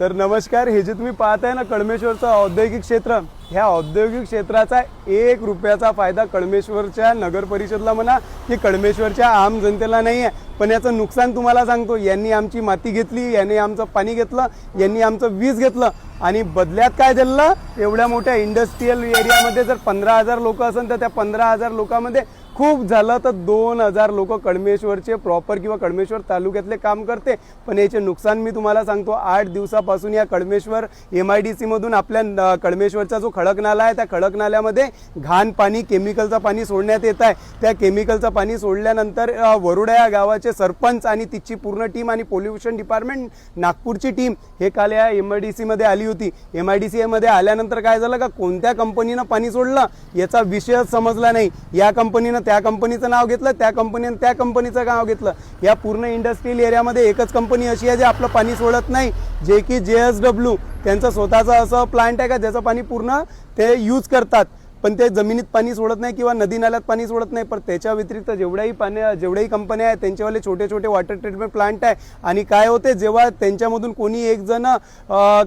तर नमस्कार हे जे तुम्ही पाहताय ना कळमेश्वरचं औद्योगिक क्षेत्र ह्या औद्योगिक क्षेत्राचा एक रुपयाचा फायदा कळमेश्वरच्या नगर परिषदला म्हणा की कळमेश्वरच्या आम जनतेला नाही आहे पण याचं नुकसान तुम्हाला सांगतो यांनी आमची माती घेतली यांनी आमचं पाणी घेतलं यांनी आमचं वीज घेतलं आणि बदल्यात काय दिलं एवढ्या मोठ्या इंडस्ट्रीयल एरियामध्ये जर पंधरा हजार लोक असेल तर त्या पंधरा हजार लोकांमध्ये खूप झालं तर दोन हजार लोक कडमेश्वरचे प्रॉपर किंवा कडमेश्वर तालुक्यातले काम करते. पण याचे नुकसान मी तुम्हाला सांगतो आठ दिवसापासून या कडमेश्वर एम आय डी सीमधून आपल्या कडमेश्वरचा जो खडक नाला आहे त्या खडक नाल्यामध्ये घाण पाणी केमिकलचं पाणी सोडण्यात येत आहे. त्या केमिकलचं पाणी सोडल्यानंतर वरुडा या गावाचे सरपंच आणि तिची पूर्ण टीम आणि पोल्युशन डिपार्टमेंट नागपूरची टीम हे काल या एम आय डी सीमध्ये आली होती. एम आय डी सीमध्ये आल्यानंतर काय झालं का कोणत्या कंपनीनं पाणी सोडलं? याचा विषयच समजला नाही. या कंपनीनं त्या कंपनीचं नाव घेतलं त्या कंपनीनं त्या कंपनीचं नाव घेतलं. या पूर्ण इंडस्ट्रियल एरियामध्ये एकच कंपनी अशी आहे जे आपलं पाणी सोडत नाही जे की जे एस डब्ल्यू. त्यांचं स्वतःचं असं प्लांट आहे का ज्याचं पाणी पूर्ण ते यूज करतात. पण ते जमिनीत पाणी सोडत नाही किंवा नदी नाल्यात पाणी सोडत नाही. पण त्याच्या व्यतिरिक्त जेवढ्याही पाण्या जेवढ्याही कंपन्या आहेत त्यांच्यावाले छोटे छोटे वॉटर ट्रीटमेंट प्लांट आहे. आणि काय होते जेव्हा त्यांच्यामधून कोणी एक जण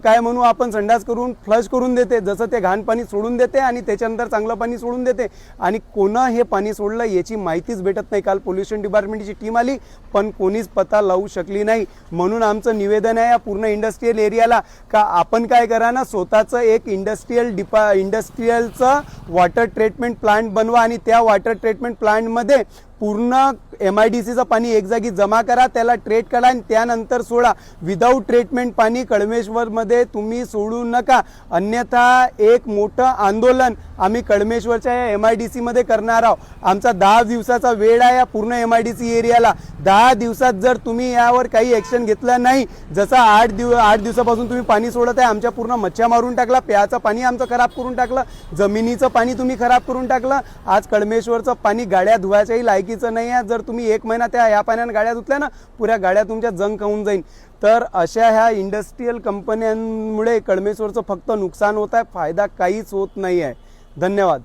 काय म्हणू आपण संडास करून फ्लश करून देते जसं ते घाण पाणी सोडून देते आणि त्याच्यानंतर चांगलं पाणी सोडून देते. आणि कोणं हे पाणी सोडलं याची माहितीच भेटत नाही. काल पोल्युशन डिपार्टमेंटची टीम आली पण कोणीच पता लावू शकली नाही. म्हणून आमचं निवेदन आहे या पूर्ण इंडस्ट्रीयल एरियाला का आपण काय करा ना स्वतःचं एक इंडस्ट्रीयल डिपा इंडस्ट्रीयलचं वॉटर ट्रीटमेंट प्लांट बनवा आणि त्या वॉटर ट्रीटमेंट प्लांटमध्ये पूर्ण एम आय डी सीचं पाणी एक जागी जमा करा त्याला ट्रेट करा आणि त्यानंतर सोडा. विदाऊट ट्रीटमेंट पाणी कळमेश्वरमध्ये तुम्ही सोडू नका. अन्यथा एक मोठं आंदोलन आम्ही कळमेश्वरच्या या एम आय डी सीमध्ये करणार आहोत. आमचा दहा दिवसाचा वेळ आहे या पूर्ण एम आय डी सी एरियाला. दहा दिवसात जर तुम्ही यावर काही ॲक्शन घेतलं नाही जसं आठ दिवस आठ दिवसापासून तुम्ही पाणी सोडत आहे आमच्या पूर्ण मच्छ्या मारून टाकला प्याचं पाणी आमचं खराब करून टाकलं जमिनीचं पाणी तुम्ही खराब करून टाकलं आज कळमेश्वरचं पाणी गाड्या धुवायच्याही चुकीचं नाही आहे. जर तुम्ही एक महिना त्या ह्या पाण्यानं गाड्या धुतल्या ना पुऱ्या गाड्या तुमच्या जंग खाऊन जाईल तर अशा ह्या इंडस्ट्रीयल कंपन्यांमुळे कळमेश्वरचं फक्त नुकसान होत आहे फायदा काहीच होत नाही आहे. धन्यवाद.